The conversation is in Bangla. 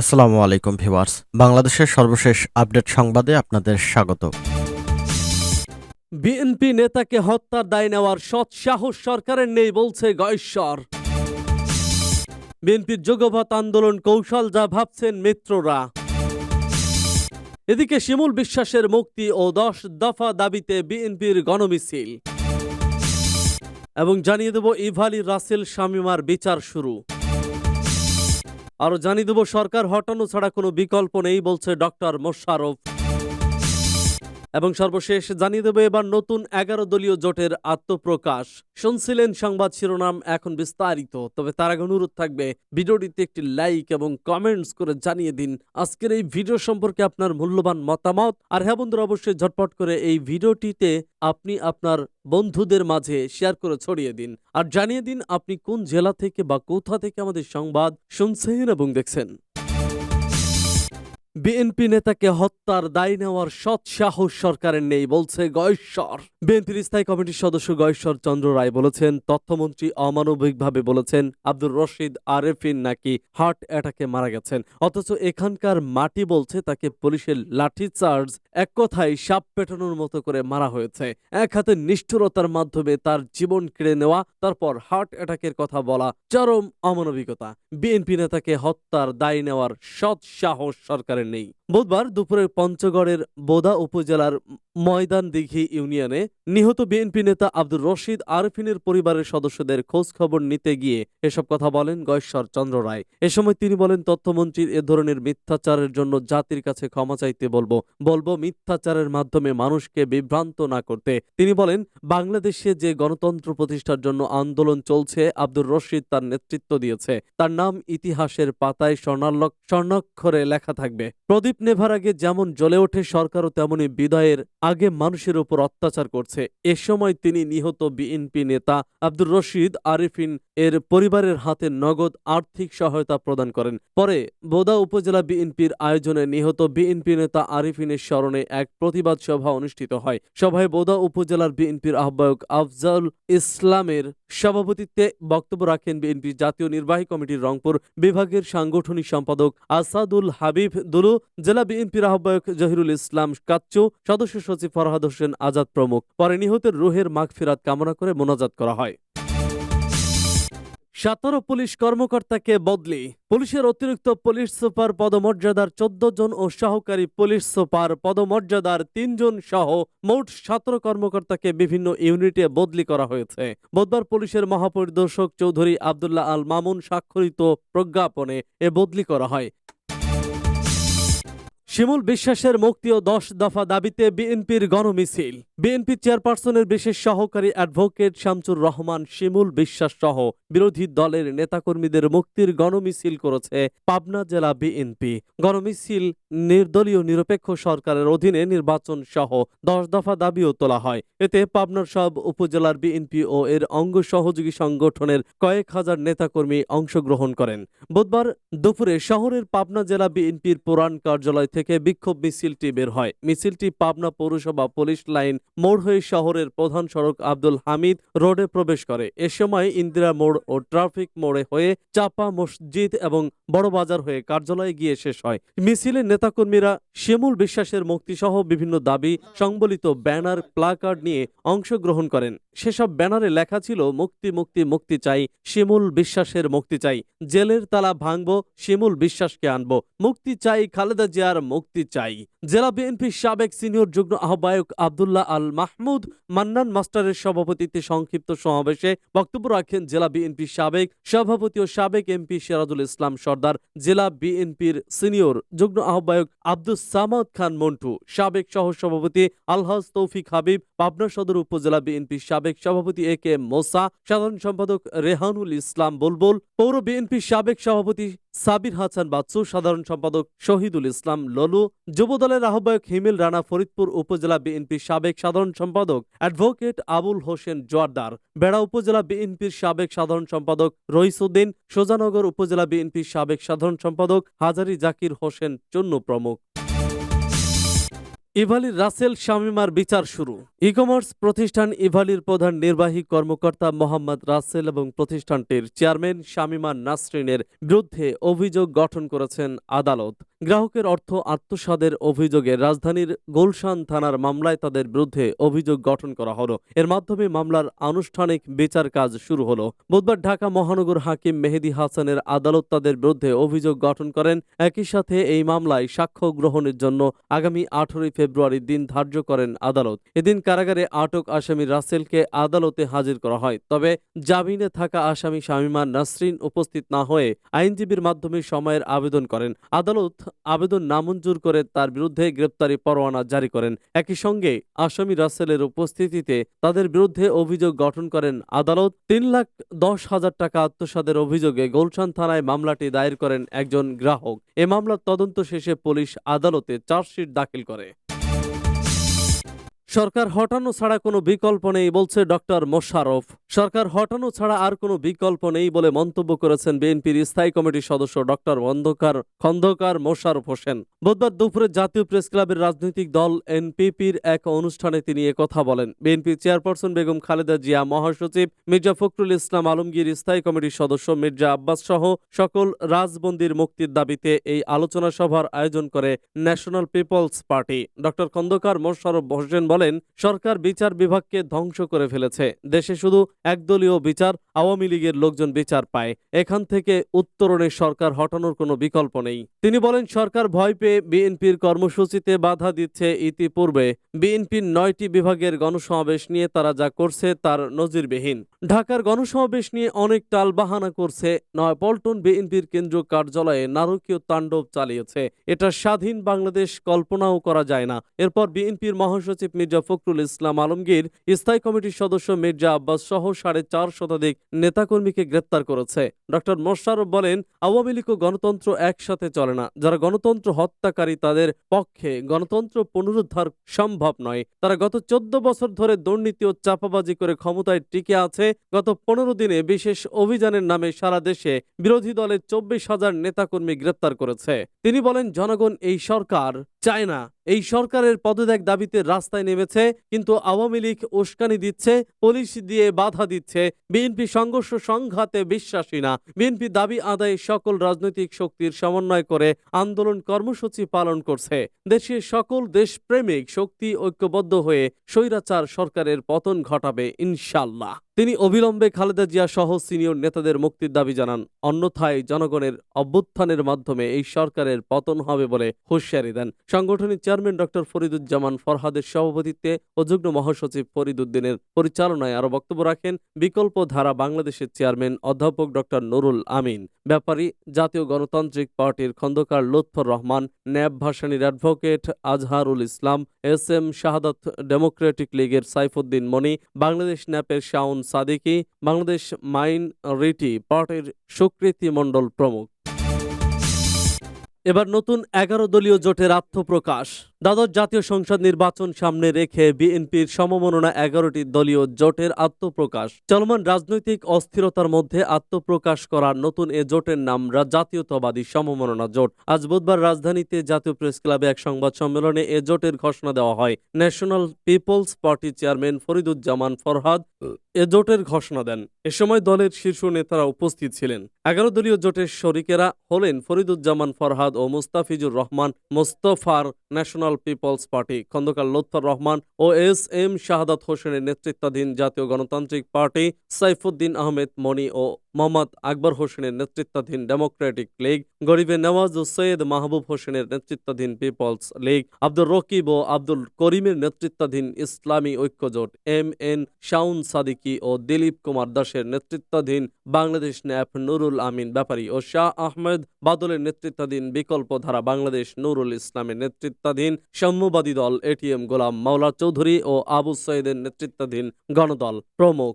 আসসালামু আলাইকুম ভিউয়ার্স। বাংলাদেশের সর্বশেষ আপডেট সংবাদে আপনাদের স্বাগত। বিএনপি নেতাকে হত্যার দায় নেওয়ার সৎ সাহস সরকারের নেই বলছে গয়েশ্বর। বিএনপির যোগভাত আন্দোলন কৌশল যা ভাবছেন মিত্ররা। এদিকে শিমুল বিশ্বাসের মুক্তি ও দশ দফা দাবিতে বিএনপির গণমিছিল। এবং জানিয়ে দেব ইভালি রাসেল শামিমার বিচার শুরু। আরও জানিয়ে দেব সরকার হটানো ছাড়া কোনো বিকল্প নেই বলছে ডক্টর মোশারফ এবং সর্বশেষ জানিয়ে দেবে এবার নতুন এগারো দলীয় জোটের আত্মপ্রকাশ। শুনছিলেন সংবাদ শিরোনাম এখন বিস্তারিত, তবে তার আগে অনুরোধ থাকবে, ভিডিওটিতে একটি লাইক এবং কমেন্টস করে জানিয়ে দিন আজকের এই ভিডিও সম্পর্কে আপনার মূল্যবান মতামত। আর হ্যাঁ বন্ধুরা, অবশ্যই ঝটপট করে এই ভিডিওটিতে আপনি আপনার বন্ধুদের মাঝে শেয়ার করে ছড়িয়ে দিন। আর জানিয়ে দিন আপনি কোন জেলা থেকে বা কোথা থেকে আমাদের সংবাদ শুনছেন এবং দেখছেন। বিএনপি নেতাকে হত্যার দায় নেওয়ার সৎ সাহস সরকারের নেই, বলছে গয়েশ্বর। বিএনপির স্থায়ী কমিটির সদস্য গয়েশ্বর চন্দ্র রায় বলেছেন, তথ্যমন্ত্রী অমানবিকভাবে বলেছেন, আব্দুর রশিদ আরেফিন নাকি হার্ট অ্যাটাকে মারা গেছেন। অথচ এখানকার মাটি বলছে তাকে পুলিশের লাঠি চার্জ এক কথায় সাপ পেটানোর মতো করে মারা হয়েছে। এক হাতে নিষ্ঠুরতার মাধ্যমে তার জীবন কেড়ে নেওয়া, তারপর হার্ট অ্যাটাকের কথা বলা চরম অমানবিকতা। বিএনপি নেতাকে হত্যার দায় নেওয়ার সৎ সাহস সরকারের নেই। বুধবার দুপুরে পঞ্চগড়ের বোদা উপজেলার ময়দান দিঘি ইউনিয়নে নিহত বিএনপি নেতা আব্দুর রশিদ আরফিনের পরিবারের সদস্যদের খোঁজ খবর নিতে গিয়ে এসব কথা বলেন গয়েশ্বর চন্দ্র রায়। এ সময় তিনি বলেন, তথ্যমন্ত্রীর এ ধরনের মিথ্যাচারের জন্য জাতির কাছে ক্ষমা চাইতে বলব। বলব মিথ্যাচারের মাধ্যমে মানুষকে বিভ্রান্ত না করতে। তিনি বলেন, বাংলাদেশে যে গণতন্ত্র প্রতিষ্ঠার জন্য আন্দোলন চলছে, আব্দুর রশিদ তার নেতৃত্ব দিয়েছে। তার নাম ইতিহাসের পাতায় স্বর্ণাক্ষরে লেখা থাকবে। প্রদীপ নেভার আগে যেমন জ্বলে ওঠে, সরকারও তেমনি বিদায়ের আগে মানুষের উপর অত্যাচার করছে। এ সময় তিনি নিহত বিএনপি নেতা আব্দুর রশিদ আরিফিন এর পরিবারের হাতে নগদ আর্থিক সহায়তা প্রদান করেন। পরে বোদা উপজেলা বিএনপির আয়োজনে নিহত বিএনপি নেতা আরিফিনের স্মরণে এক প্রতিবাদ সভা অনুষ্ঠিত হয়। সভায় বোদা উপজেলার বিএনপির আহ্বায়ক আফজাল ইসলামের সভাপতিত্বে বক্তব্য রাখেন বিএনপি জাতীয় নির্বাহী কমিটির রংপুর বিভাগের সাংগঠনিক সম্পাদক আসাদুল হাবিব দুলু জেলা বিএনপির আহ্বায়ক জহিরুল ইসলাম কাচ্চু, সদস্য সচিব ফরহাদ হোসেন আজাদ প্রমুখ। পরে নিহতের রুহের মাগফিরাত কামনা করে মোনাজাত করা হয়। সতেরো পুলিশ কর্মকর্তাকে বদলি। পুলিশের অতিরিক্ত পুলিশ সুপার পদমর্যাদার চোদ্দ জন ও সহকারী পুলিশ সুপার পদমর্যাদার তিনজন সহ মোট সতেরো কর্মকর্তাকে বিভিন্ন ইউনিটে বদলি করা হয়েছে। বুধবার পুলিশের মহাপরিদর্শক চৌধুরী আবদুল্লাহ আল মামুন স্বাক্ষরিত প্রজ্ঞাপনে এ বদলি করা হয়। শিমুল বিশ্বাসের মুক্তি ও দশ দফা দাবিতে বিএনপির গণমিছিল। বিএনপি চেয়ারপারসনের বিশেষ সহকারী অ্যাডভোকেট শামসুর রহমান, শিমুল বিশ্বাস সহ বিরোধী দলের নেতাকর্মীদের মুক্তির গণমিছিল করেছে পাবনা জেলা বিএনপি। গণমিছিল নির্দলীয় নিরপেক্ষ সরকারের অধীনে নির্বাচন সহ দশ দফা দাবিও তোলা হয়। এতে পাবনার সব উপজেলার বিএনপি ও এর অঙ্গ সহযোগী সংগঠনের কয়েক হাজার নেতাকর্মী অংশগ্রহণ করেন। বুধবার দুপুরে শহরের পাবনা জেলা বিএনপির পুরাণ কার্যালয় থেকে বিক্ষোভ মিছিলটি বের হয়। মিছিলটি পাবনা পৌরসভা পুলিশ লাইন মোড় হয়ে শহরের প্রধান সড়ক আব্দুল হামিদ রোডে প্রবেশ করে। এ সময় ইন্দিরা মোড় ও ট্রাফিক মোড়ে হয়ে চাপা মসজিদ এবং বড় বাজার হয়ে কার্যালয়ে গিয়ে শেষ হয়। মিছিলের নেতাকর্মীরা শিমুল বিশ্বাসের মুক্তিসহ বিভিন্ন দাবি, সংবলিত ব্যানার, প্লাকার্ড নিয়ে অংশগ্রহণ করেন। সেসব ব্যানারে লেখা ছিল, মুক্তি মুক্তি মুক্তি চাই, শিমুল বিশ্বাসের মুক্তি চাই। জেলের তালা ভাঙব, শিমুল বিশ্বাসকে আনব। মুক্তি চাই খালেদা জিয়ার মুক্তি চাই। জেলা বিএনপির সাবেক সিনিয়র যুগ্ম আহ্বায়ক আবদুল্লাহ আল মাহমুদ মান্নান মাস্টারের সভাপতিত্বে সংক্ষিপ্ত সমাবেশে বক্তব্য রাখেন জেলা বিএনপির সাবেক সভাপতি ও সাবেক এমপি সিরাজুল ইসলাম সর্দার, জেলা বিএনপির সিনিয়র যুগ্ম আহ্বায়ক আব্দুল সামাদ খান মন্টু, সাবেক সহসভাপতি আলহাজ তৌফিক হাবিব, পাবনা সদর উপজেলা বিএনপির সাবেক সভাপতি এ কে মোসা, সাধারণ সম্পাদক রেহানুল ইসলাম বুলবুল, পৌর বিএনপির সাবেক সভাপতি সাবির হাসান বাচ্চু, সাধারণ সম্পাদক শহীদুল ইসলাম ললু, যুবদলের আহ্বায়ক হিমেল রানা ফরিদপুর উপজেলা বিএনপির সাবেক সাধারণ সম্পাদক অ্যাডভোকেট আবুল হোসেন জোয়ারদার, বেড়া উপজেলা বিএনপির সাবেক সাধারণ সম্পাদক রইসুদ্দিন, সোজানগর উপজেলা বিএনপির সাবেক সাধারণ সম্পাদক হাজারি জাকির হোসেন চন্নু প্রমুখ। ইভালির রাসেল শামিমার বিচার শুরু। ই কমার্স প্রতিষ্ঠান ইভালির প্রধান নির্বাহী কর্মকর্তা মোহাম্মদ রাসেল এবং প্রতিষ্ঠানটির চেয়ারম্যান শামিমা নাসরিনের বিরুদ্ধে অভিযোগ গঠন করেছেন আদালত। গ্রাহকের অর্থ আত্মসাদের অভিযোগে রাজধানীর গুলশান থানার মামলায় তাদের বিরুদ্ধে অভিযোগ গঠন করা হলো। এর মাধ্যমে মামলার আনুষ্ঠানিক বিচার কাজ শুরু হলো। বুধবার ঢাকা মহানগর হাকিম মেহেদি হাসানের আদালত তাদের বিরুদ্ধে অভিযোগ গঠন করেন। একই সাথে এই মামলায় সাক্ষ্য গ্রহণের জন্য আগামী আঠারোই ফেব্রুয়ারি দিন ধার্য করেন আদালত। এদিন কারাগারে আটক আসামি রাসেলকে আদালতে হাজির করা হয়। তবে জামিনে থাকা আসামি শামিমা নাসরিন উপস্থিত না হয়ে আইনজীবীর মাধ্যমে সময়ের আবেদন করেন। আদালত আবেদন নামঞ্জুর করে তার বিরুদ্ধে গ্রেপ্তারি পরোয়ানা জারি করেন। একই সঙ্গে আসামি রাসেলের উপস্থিতিতে তাদের বিরুদ্ধে অভিযোগ গঠন করেন আদালত। তিন লাখ দশ হাজার টাকা আত্মসাদের অভিযোগে গোলশান থানায় মামলাটি দায়ের করেন একজন গ্রাহক। এ মামলার তদন্ত শেষে পুলিশ আদালতে চার্জশিট দাখিল করে। সরকার হটানো ছাড়া কোনো বিকল্প নেই বলছে ডক্টর মোশারফ সরকার হটানো ছাড়া আর কোনো বিকল্প নেই বলে মন্তব্য করেছেন বিএনপির স্থায়ী কমিটির সদস্য ডক্টর অন্ধকার, খন্দকার মোশারফ হোসেন। বুধবার দুপুরে জাতীয় প্রেস ক্লাবের রাজনৈতিক দল এনপিপির এক অনুষ্ঠানে তিনি কথা বলেন। বিএনপির চেয়ারপারসন বেগম খালেদা জিয়া, মহাসচিব মির্জা ফখরুল ইসলাম আলমগীর, স্থায়ী কমিটির সদস্য মির্জা আব্বাস সহ সকল রাজবন্দির মুক্তির দাবিতে এই আলোচনা সভার আয়োজন করে national peoples party. Doctor Khandakar Mosharraf Hossain বলেন সরকার বিচার বিভাগকে ধ্বংস করে ফেলেছে। দেশে শুধু একদলীয় বিচার, আওয়ামী লীগের লোকজন বিচার পায়। এখান থেকে উত্তরণে সরকার হটানোর কোনো বিকল্প নেই। তিনি বলেন, সরকার ভয় পেয়ে বিএনপির কর্মসূচিতে বাধা দিচ্ছে ইতিপূর্বে। বিএনপির নয়টি বিভাগের গণসমাবেশ নিয়ে তারা যা করছে তার নজিরবিহীন। ঢাকার গণসমাবেশ নিয়ে অনেক টাল বাহানা করছে। নয় পল্টন বিএনপির কেন্দ্রীয় কার্যালয়ে নারকীয় তাণ্ডব চালিয়েছে। এটা স্বাধীন বাংলাদেশ কল্পনাও করা যায় না। এরপর বিএনপির মহাসচিব মির্জা ফখরুল ইসলাম আলমগীর, স্থায়ী কমিটির সদস্য মির্জা আব্বাস সহ সাড়ে চার শতাধিক নেতাকর্মীকে গ্রেপ্তার করেছে। ডক্টর মোশারফ বলেন, আওয়ামী লীগ ও গণতন্ত্র একসাথে চলে না। যারা গণতন্ত্র হত্যাকারী, তাদের পক্ষে গণতন্ত্র পুনরুদ্ধার সম্ভব নয়। তারা গত চোদ্দ বছর ধরে দুর্নীতি ও চাপাবাজি করে ক্ষমতায় টিকে আছে। গত পনেরো দিনে বিশেষ অভিযানের নামে সারা দেশে বিরোধী দলের চব্বিশ হাজার নেতাকর্মী গ্রেপ্তার করেছে। তিনি বলেন, জনগণ এই সরকার চায় না এই সরকারের পদত্যাগ দাবিতে রাস্তায় নেমেছে, কিন্তু আওয়ামী লীগ উস্কানি দিচ্ছে, পুলিশ দিয়ে বাধা দিচ্ছে। বিএনপি সংঘর্ষ সংঘাতে বিশ্বাসী না। বিএনপি দাবি আদায়ে সকল রাজনৈতিক শক্তির সমন্বয় করে আন্দোলন কর্মসূচি পালন করছে। দেশের সকল দেশপ্রেমিক শক্তি ঐক্যবদ্ধ হয়ে স্বৈরাচার সরকারের পতন ঘটাবে ইনশাল্লাহ তিনি অবিলম্বে খালেদা জিয়া সহ সিনিয়র নেতাদের মুক্তির দাবি জানান। অন্যথায় জনগণের অভ্যুত্থানের মাধ্যমে এই সরকারের পতন হবে বলে হুঁশিয়ারি দেন। সংগঠনের চেয়ারম্যান ডক্টর ফরিদুজ্জামান ফরহাদের সভাপতিত্বে ও যুগ্ম মহাসচিব ফরিদুদ্দিনের পরিচালনায় আরও বক্তব্য রাখেন বিকল্প ধারা বাংলাদেশের চেয়ারম্যান অধ্যাপক ডক্টর নুরুল আমিন। ব্যাপারী জাতীয় গণতান্ত্রিক পার্টির Khandakar Lutfur Rahman, ন্যাব ভাসানীর advocate Azharul Islam, S M Shahadat democratic লীগের সাইফুদ্দিন মনি বাংলাদেশ ন্যাপের শাউন সাদিকি বাংলাদেশ মাইন রিটি পার্টির সুকৃতি মণ্ডল প্রমুখ। এবার নতুন এগারো দলীয় জোটের আত্মপ্রকাশ। দ্বাদশ জাতীয় সংসদ নির্বাচন সামনে রেখে বিএনপির সমমননা এগারোটি দলীয় জোটের আত্মপ্রকাশ। চলমান রাজনৈতিক অস্থিরতার মধ্যে আত্মপ্রকাশ করা নতুন এ জোটের নাম জাতীয়তাবাদী সমমননা জোট। আজ বুধবার রাজধানীতে জাতীয় প্রেস ক্লাবে এক সংবাদ সম্মেলনে এ জোটের ঘোষণা দেওয়া হয়। National peoples party chairman Fariduzzaman Farhad এ জোটের ঘোষণা দেন। এ সময় দলের শীর্ষ নেতারা উপস্থিত ছিলেন। এগারো দলীয় জোটের শরিকেরা হলেন ফরিদুজ্জামান ফরহাদ ও Mustafizur Rahman মোস্তফার national peoples party Khandakar Lutfar Rahman ও এস এম শাহাদাত হোসেনের নেতৃত্বাধীন জাতীয় গণতান্ত্রিক পার্টি সাইফুদ্দিন আহমেদ মনি ও মোহাম্মদ আকবর হোসেনের নেতৃত্বাধীন ডেমোক্রেটিক লীগ গরিবে নওয়াজ ও সৈয়দ মাহবুব হোসেনের নেতৃত্বাধীন পিপলস লীগ আব্দুর রকিব ও আব্দুল করিমের নেতৃত্বাধীন ইসলামী ঐক্যজোট এম এন শাউন সাদিকি ও দিলীপ কুমার দাসের নেতৃত্বাধীন বাংলাদেশ ন্যাপ নুরুল আমিন ব্যাপারী ও শাহ আহমেদ বাদলের নেতৃত্বাধীন বিকল্প ধারা বাংলাদেশ নুরুল ইসলামের নেতৃত্বাধীন সাম্যবাদী দল এটিএম গোলাম মাওলা চৌধুরী ও আবু সৈয়দের নেতৃত্বাধীন গণদল প্রমুখ।